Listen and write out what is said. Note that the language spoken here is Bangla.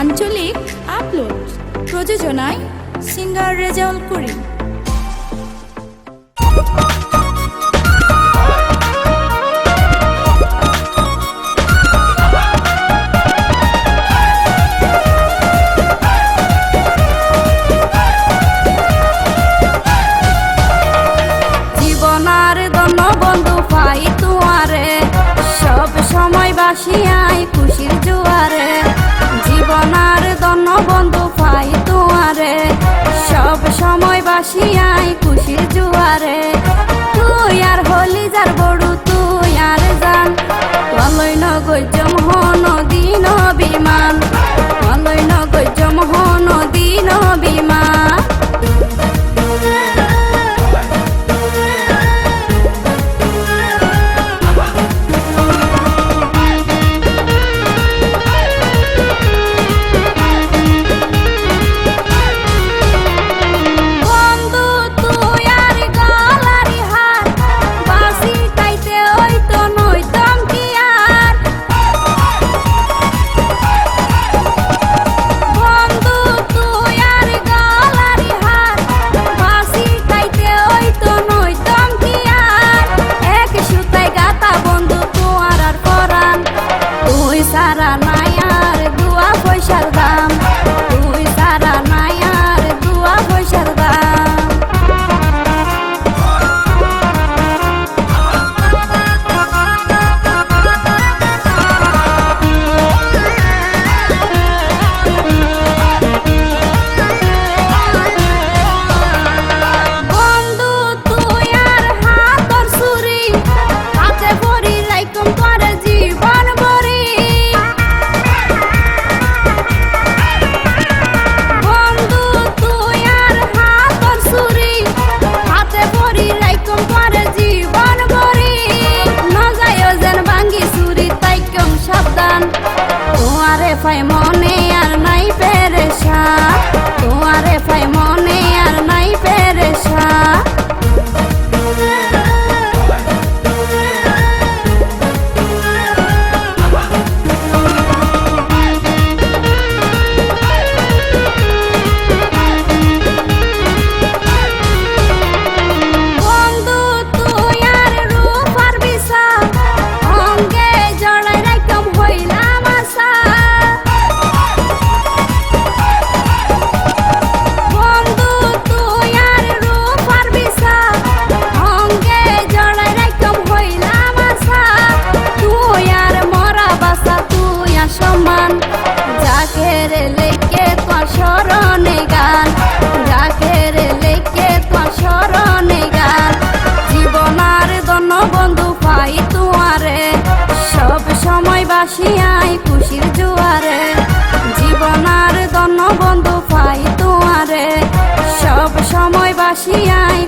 আঞ্চলিক আপলোড। প্রযোজনায় সিঙ্গার রেজাউল করিম। জীবনার দন বন্ধু পাই সব বাসিয়াই খুশির জোয়ারে, জীবনার দন বন্ধু পাই তুয়ারে সব সময় বাসিয়াই খুশির জোয়ারে, তুই আর হলি যার বড়ু তোমারে ফাই মনে আর নাই পেরেশা তোমারে ফাই মনে স্মরণে গান। যাকে রে লেকে তোর স্মরণে গান জীবনার বন্ধু পাই তুয়ারে সব সময় বাসিয়াই খুশির জোয়ারে। জীবনার দন বন্ধু পাই তুয়ারে সব সময় বাসিয়াই